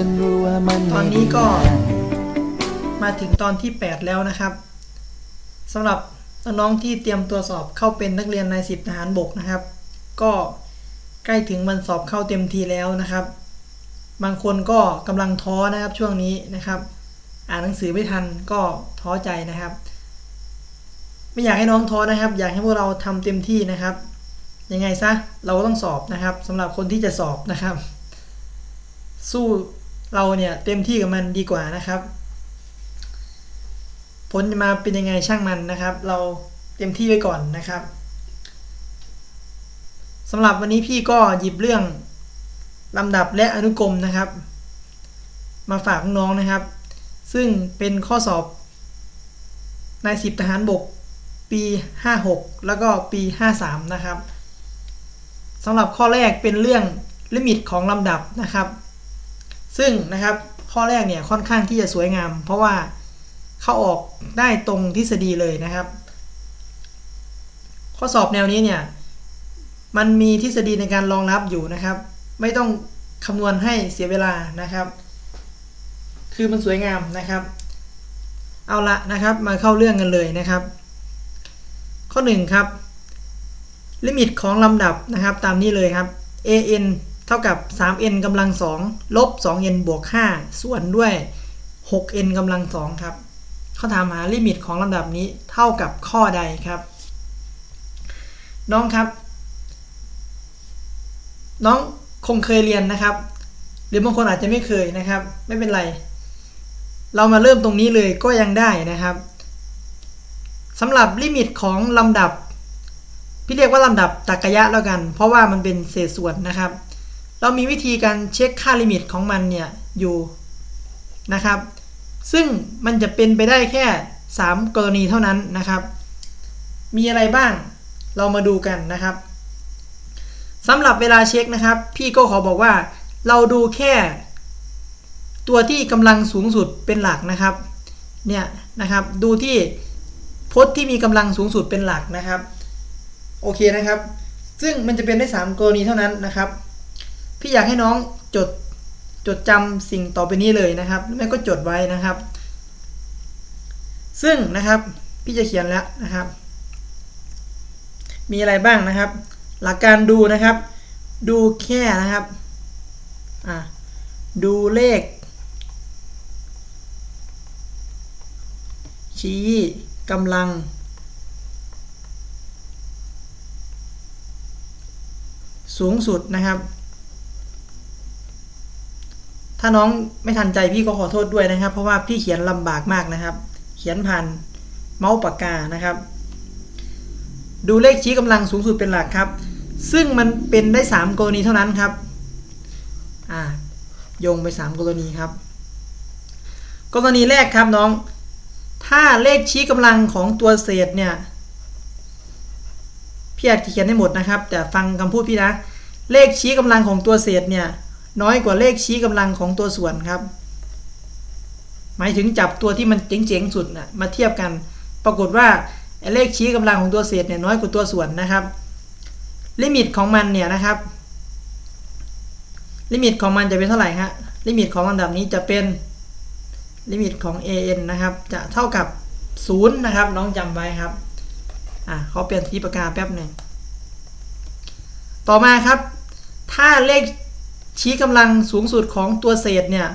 ฉันรู้ว่ามันตอนนี้ก็มาถึงตอนที่ 8 แล้วนะครับสำหรับน้องๆที่เตรียมตัวสอบเข้าเป็นนักเรียนนายสิบทหารบกนะครับ ก็ใกล้ถึงวันสอบเข้าเต็มทีแล้วนะครับ บางคนก็กำลังท้อนะครับช่วงนี้นะครับ อ่านหนังสือไม่ทันก็ท้อใจนะครับ ไม่อยากให้น้องท้อนะครับ อยากให้พวกเราทำเต็มที่นะครับ ยังไงซะเราก็ต้องสอบนะครับสำหรับคนที่จะสอบนะครับ สู้ เราเนี่ยเต็มที่กับมันดีกว่านะครับ ผลจะมาเป็นยังไงช่างมันนะครับ เราเต็มที่ไว้ก่อนนะครับสำหรับวันนี้พี่ก็หยิบเรื่องลำดับและอนุกรมนะครับ มาฝากน้องนะครับ ซึ่งเป็นข้อสอบนายสิบทหารบกปี 56 แล้วก็ปี 53 นะครับสำหรับข้อแรกเป็นเรื่องลิมิตของลำดับนะครับ ซึ่งนะครับข้อแรกเนี่ยค่อนข้างที่จะสวยงาม เพราะว่าเข้าออกได้ตรงทฤษฎีเลยนะครับ ข้อสอบแนวนี้เนี่ยมันมีทฤษฎีในการรองรับอยู่นะครับ ไม่ต้องคำนวณให้เสียเวลานะครับ คือมันสวยงามนะครับ เอาละนะครับมาเข้าเรื่องกันเลยนะครับ ข้อ1ครับลิมิตของลำดับนะครับตามนี้เลยครับ an เท่ากับ 3n กำลัง2ลบ 2n บวก 5 ส่วนด้วย 6n กำลัง2ครับเขาถามหาลิมิตของลำดับนี้เท่ากับข้อใดครับ น้องครับ น้องคงเคยเรียนนะครับ หรือบางคนอาจจะไม่เคยนะครับ ไม่เป็นไร เรามาเริ่มตรงนี้เลยก็ยังได้นะครับสำหรับลิมิตของลำดับ พี่เรียกว่าลำดับตรรกยะแล้วกัน เพราะว่ามันเป็นเศษส่วนนะครับ เรามีวิธีการเช็คค่าลิมิตของมันเนี่ยอยู่นะครับ ซึ่งมันจะเป็นไปได้แค่ 3 กรณีเท่านั้นนะครับ มีอะไรบ้างเรามาดูกันนะครับสำหรับเวลาเช็คนะครับ พี่ก็ขอบอกว่าเราดูแค่ ตัวที่กำลังสูงสุดเป็นหลักนะครับเนี่ยนะครับดูที่พจน์ที่มีกำลังสูงสุดเป็นหลักนะครับ โอเคนะครับ ซึ่งมันจะเป็นได้ 3 กรณีเท่านั้นนะครับ พี่อยากให้น้องจดจดจำสิ่งต่อไปนี้เลยนะครับแม่ก็จดไว้นะครับ ซึ่งนะครับพี่จะเขียนแล้วนะครับ มีอะไรบ้างนะครับ หลักการดูนะครับ ดูแค่นะครับอะดูเลข ชี้กำลัง สูงสุดนะครับ ถ้าน้องไม่ทันใจพี่ก็ขอโทษด้วยนะครับ เพราะว่าพี่เขียนลำบากมากนะครับ เขียนผ่านเมาส์ปากกานะครับ ดูเลขชี้กำลังสูงสุดเป็นหลักครับ ซึ่งมันเป็นได้ 3 กรณีเท่านั้นครับอ่าโยงไป 3 กรณีครับ กรณีแรกครับน้อง ถ้าเลขชี้กำลังของตัวเศษเนี่ยพี่อาจจะเขียนให้หมดนะครับ แต่ฟังคำพูดพี่นะ เลขชี้กำลังของตัวเศษเนี่ย น้อยกว่าเลขชี้กำลังของตัวส่วนครับ หมายถึงจับตัวที่มันเจ๋งๆสุดนะมาเทียบกัน ปรากฏว่าเลขชี้กำลังของตัวเศษเนี่ยน้อยกว่าตัวส่วนนะครับ ลิมิตของมันเนี่ยนะครับ ลิมิตของมันจะเป็นเท่าไหร่ฮะลิมิตของลำดับนี้จะเป็นลิมิตของ an นะครับ จะเท่ากับ0นะครับน้องจำไว้ครับอะเขาเปลี่ยนสีปากกาแป๊บหนึ่งต่อมาครับ ถ้าเลข ชี้กำลังสูงสุดของตัวเศษเนี่ย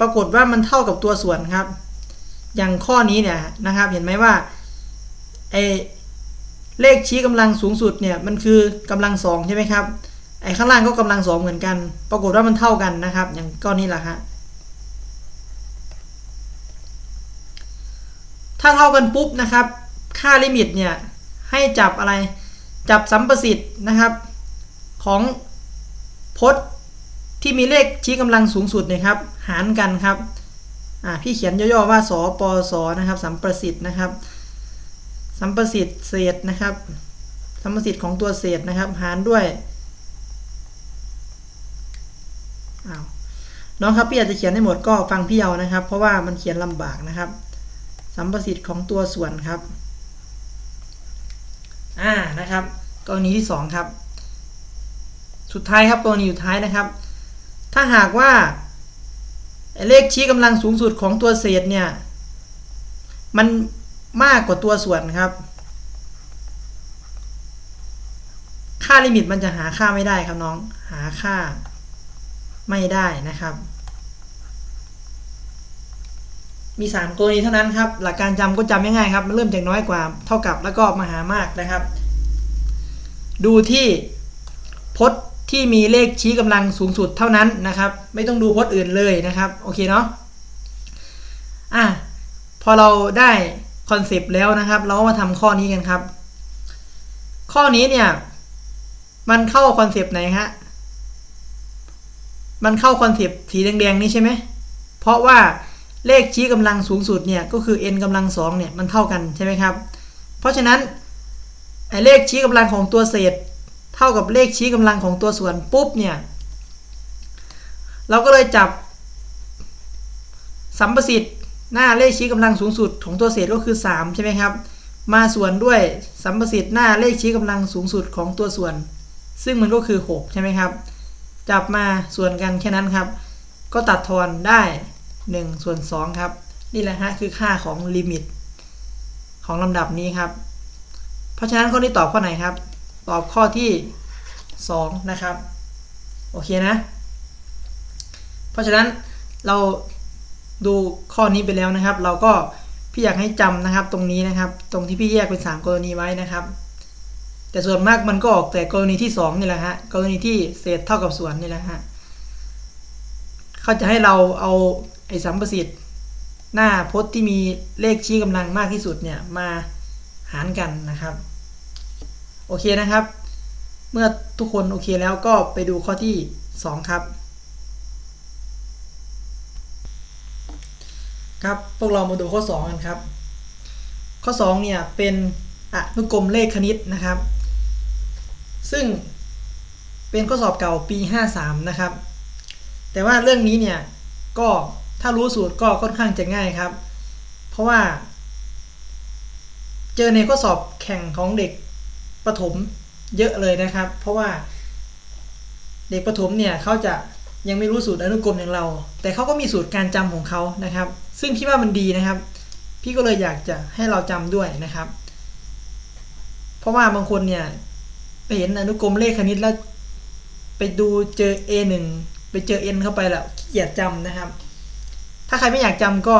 ปรากฏว่ามันเท่ากับตัวส่วนครับ อย่างข้อนี้เนี่ยนะครับเห็นไหมว่าไอเลขชี้กำลังสูงสุดเนี่ยมันคือกำลังสองใช่ไหมครับไอข้างล่างก็กำลังสองเหมือนกัน ปรากฏว่ามันเท่ากันนะครับ อย่างก้อนนี้แหละครับถ้าเท่ากันปุ๊บนะครับ ค่าลิมิตเนี่ยให้จับอะไรจับสัมประสิทธิ์นะครับ ของพจน์ ที่มีเลขชี้กำลังสูงสุดนะครับ หารกันครับพี่เขียนย่อๆว่าสปสนะครับ สัมประสิทธิ์นะครับ สัมประสิทธิ์เศษนะครับ สัมประสิทธิ์ของตัวเศษนะครับ หารด้วยอ้าวน้องครับพี่อาจจะเขียนให้หมดก็ฟังพี่เอานะครับ เพราะว่ามันเขียนลำบากนะครับ สัมประสิทธิ์ของตัวส่วนครับอ่านะครับกรณีที่ 2 ครับ สุดท้ายครับกรณีสุดท้ายนะครับ ถ้าหากว่าเลขชี้กำลังสูงสุดของตัวเศษเนี่ย มันมากกว่าตัวส่วนครับ ค่าลิมิตมันจะหาค่าไม่ได้ครับน้อง หาค่าไม่ได้นะครับ มีสามกรณีเท่านั้นครับ หลักการจำก็จำง่ายๆครับมันเริ่มจากน้อยกว่าเท่ากับแล้วก็มาหามากนะครับ ดูที่พจน์ ที่มีเลขชี้กำลังสูงสุดเท่านั้นนะครับ ไม่ต้องดูพจน์อื่นเลยนะครับโอเคเนาะอะพอเราได้คอนเซปต์แล้วนะครับ เราก็มาทำข้อนี้กันครับ ข้อนี้เนี่ย มันเข้าคอนเซปต์ไหนฮะมันเข้าคอนเซปต์สีแดงๆนี่ใช่ไหมเพราะว่าเลขชี้กำลังสูงสุดเนี่ยก็คือ n กำลังสองเนี่ยมันเท่ากันใช่ไหมครับ เพราะฉะนั้นไอ้เลขชี้กำลังของตัวเศษ เท่ากับเลขชี้กำลังของตัวส่วนปุ๊บเนี่ยเราก็เลยจับสัมประสิทธิ์หน้าเลขชี้กำลังสูงสุดของตัวเศษก็คือ 3 ใช่ไหมครับ มาส่วนด้วยสัมประสิทธิ์หน้าเลขชี้กำลังสูงสุดของตัวส่วน ซึ่งมันก็คือ 6 ใช่ไหมครับ จับมาส่วนกันแค่นั้นครับ ก็ตัดทอนได้ 1 ส่วน 2 ครับ นี่แหละฮะคือค่าของลิมิต ของลำดับนี้ครับ เพราะฉะนั้นข้อนี้ตอบข้อไหนครับ ตอบข้อที่ 2 นะครับ โอเคนะ เพราะฉะนั้นเราดูข้อนี้ไปแล้วนะครับ เราก็พี่อยากให้จำนะครับตรงนี้นะครับ ตรงที่พี่แยกเป็น 3 กรณีไว้นะครับ แต่ส่วนมากมันก็ออกแต่กรณีที่ 2 นี่แหละฮะกรณีที่เศษเท่ากับส่วนนี่แหละฮะเขาจะให้เราเอาไอ้สัมประสิทธิ์หน้าพจน์ที่มีเลขชี้กำลังมากที่สุดเนี่ยมาหารกันนะครับ โอเคนะครับ เมื่อทุกคนโอเคแล้วก็ไปดูข้อที่ 2 ครับ ครับพวกเรามาดูข้อ 2 กันครับ ข้อ 2 เนี่ยเป็นอนุกรมเลขคณิตนะครับ ซึ่งเป็นข้อสอบเก่าปี 53 นะครับ แต่ว่าเรื่องนี้เนี่ยก็ถ้ารู้สูตรก็ค่อนข้างจะง่ายครับ เพราะว่า เจอในข้อสอบแข่งของเด็ก ประถมเยอะเลยนะครับ เพราะว่าเด็กประถมเนี่ยเขาจะยังไม่รู้สูตรอนุกรมอย่างเรา แต่เขาก็มีสูตรการจำของเขานะครับ ซึ่งพี่ว่ามันดีนะครับ พี่ก็เลยอยากจะให้เราจำด้วยนะครับ เพราะว่าบางคนเนี่ยไปเห็นอนุกรมเลขคณิตแล้วไปดูเจอ A1 ไปเจอ N เข้าไปแล้วขี้เกียจจำนะครับ ถ้าใครไม่อยากจำก็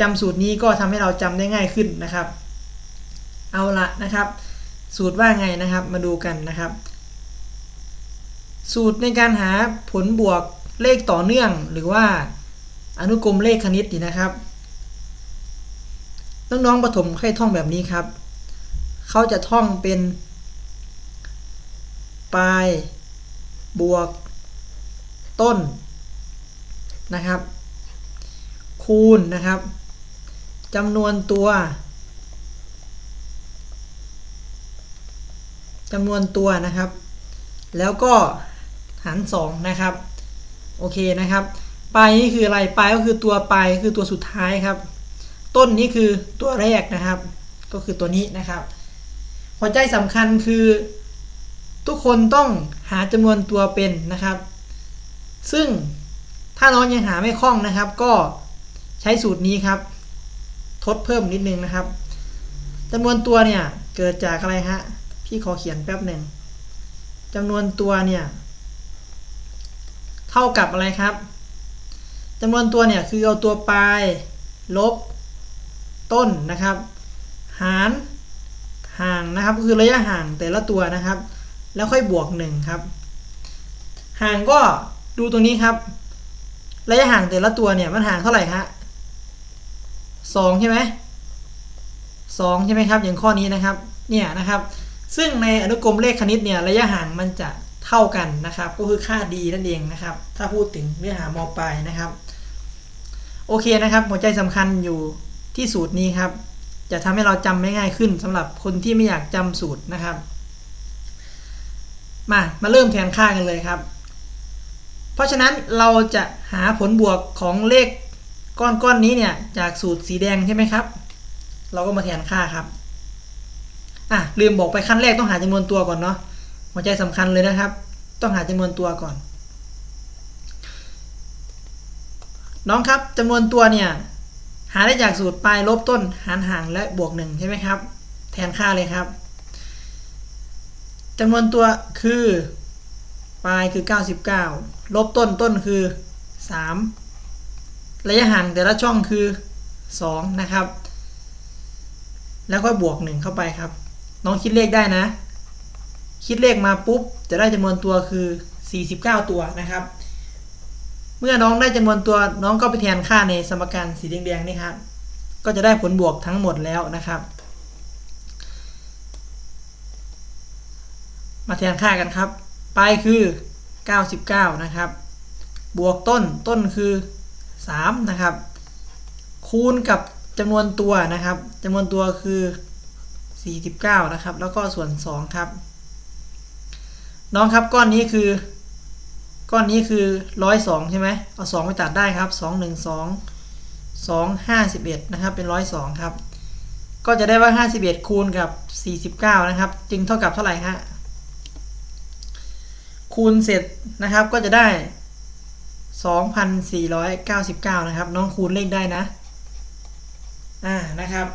จำสูตรนี้ก็ทำให้เราจำได้ง่ายขึ้นนะครับ เอาละนะครับ สูตรว่าไงนะครับมาดูกันนะครับ สูตรในการหาผลบวกเลขต่อเนื่องหรือว่าอนุกรมเลขคณิตนี่นะครับน้องๆประถมให้ท่องแบบนี้ครับ เขาจะท่องเป็นปลายบวกต้นนะครับ คูณนะครับจำนวนตัว จำนวนตัวนะครับ แล้วก็หาร2นะครับ โอเคนะครับ ปลายนี่คืออะไร ปลายก็คือตัวปลายคือตัวสุดท้ายครับ ต้นนี้คือตัวแรกนะครับ ก็คือตัวนี้นะครับหัวใจสำคัญคือ ทุกคนต้องหาจำนวนตัวเป็นนะครับ ซึ่งถ้าน้องยังหาไม่คล่องนะครับ ก็ใช้สูตรนี้ครับ ทดเพิ่มนิดนึงนะครับจำนวนตัวเนี่ยเกิดจากอะไรฮะ พี่ขอเขียนแป๊บหนึ่งจำนวนตัวเนี่ยเท่ากับอะไรครับจำนวนตัวเนี่ยคือเอาตัวปลายลบต้นนะครับ หารห่างนะครับก็คือระยะห่างแต่ละตัวนะครับ แล้วค่อยบวก1ครับ ห่างก็ดูตรงนี้ครับ ระยะห่างแต่ละตัวเนี่ยมันห่างเท่าไหร่ครับสองใช่ไหมสองใช่ไหมครับอย่างข้อนี้นะครับ เนี่ยนะครับ ซึ่งในอนุกรมเลขคณิตเนี่ยระยะห่างมันจะเท่ากันนะครับ ก็คือค่าดีนั่นเองนะครับ ถ้าพูดถึงเนื้อหามปลายนะครับ โอเคนะครับ หัวใจสำคัญอยู่ที่สูตรนี้ครับ จะทำให้เราจำไม่ง่ายขึ้นสำหรับคนที่ไม่อยากจำสูตรนะครับ มามาเริ่มแทนค่ากันเลยครับ เพราะฉะนั้นเราจะหาผลบวกของเลขก้อนก้อนนี้เนี่ยจากสูตรสีแดงใช่ไหมครับ เราก็มาแทนค่าครับ อะลืมบอกไปขั้นแรกต้องหาจำนวนตัวก่อนเนาะหัวใจสำคัญเลยนะครับ ต้องหาจำนวนตัวก่อน น้องครับจำนวนตัวเนี่ยหาได้จากสูตรปลายลบต้นหารห่างและบวกหนึ่งใช่ไหมครับ แทนค่าเลยครับจำนวนตัวคือปลายคือ 99 ลบต้นต้นคือ 3 ระยะห่างแต่ละช่องคือ 2 นะครับ แล้วก็บวก 1 เข้าไปครับ น้องคิดเลขได้นะ คิดเลขมาปุ๊บ จะได้จำนวนตัวคือ 49 ตัวนะครับ เมื่อน้องได้จำนวนตัวน้องก็ไปแทนค่าในสมการสีแดงๆนี่ครับ ก็จะได้ผลบวกทั้งหมดแล้วนะครับ มาแทนค่ากันครับ ไปคือ 99 นะครับ บวกต้นต้นคือ 3 นะครับ คูณกับจำนวนตัวนะครับจำนวนตัวคือ 49 นะครับ แล้วก็ส่วน 2 ครับ น้องครับก้อนนี้คือ ก้อนนี้คือ 102 ใช่ไหมเอา 2 ไปตัดได้ครับ 2 1 2 2 51 นะครับ เป็น 102 ครับ ก็จะได้ว่า 51 คูณกับ 49 นะครับ จึงเท่ากับเท่าไหร่ฮะคูณเสร็จนะครับก็จะได้ 2,499 นะครับ น้องคูณเลขได้นะ อ่านะครับ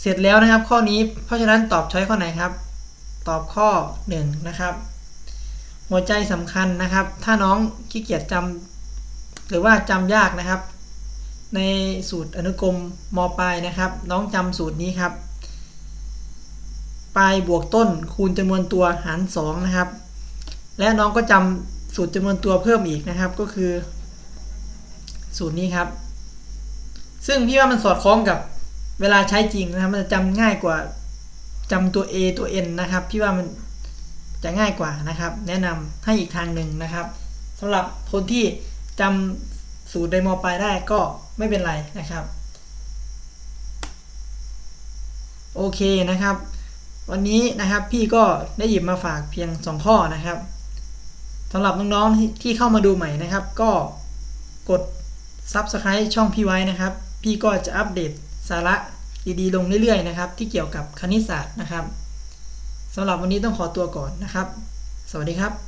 เสร็จแล้วนะครับข้อนี้เพราะฉะนั้นตอบช้อยข้อไหนครับ ตอบข้อ1นะครับ หัวใจสำคัญนะครับ ถ้าน้องขี้เกียจจำหรือว่าจำยากนะครับ ในสูตรอนุกรมมปลายนะครับ น้องจำสูตรนี้ครับปลายบวกต้นคูณจำนวนตัวหาร2นะครับ และน้องก็จำสูตรจำนวนตัวเพิ่มอีกนะครับก็คือ สูตรนี้ครับ ซึ่งพี่ว่ามันสอดคล้องกับ เวลาใช้จริงนะครับ มันจะจำง่ายกว่าจำตัว A ตัว N นะครับ พี่ว่ามันจะง่ายกว่านะครับ แนะนำให้อีกทางหนึ่งนะครับสำหรับคนที่จำสูตรไดโมปลายได้ก็ไม่เป็นไรนะครับ โอเคนะครับ วันนี้นะครับพี่ก็ได้หยิบมาฝากเพียง 2 ข้อนะครับสำหรับน้องๆที่ที่เข้ามาดูใหม่นะครับ ก็กด Subscribe ช่องพี่ไว้นะครับ พี่ก็จะอัปเดต สาระดีๆ ลงเรื่อยๆนะครับ ที่เกี่ยวกับคณิตศาสตร์นะครับสำหรับวันนี้ต้องขอตัวก่อนนะครับ สวัสดีครับ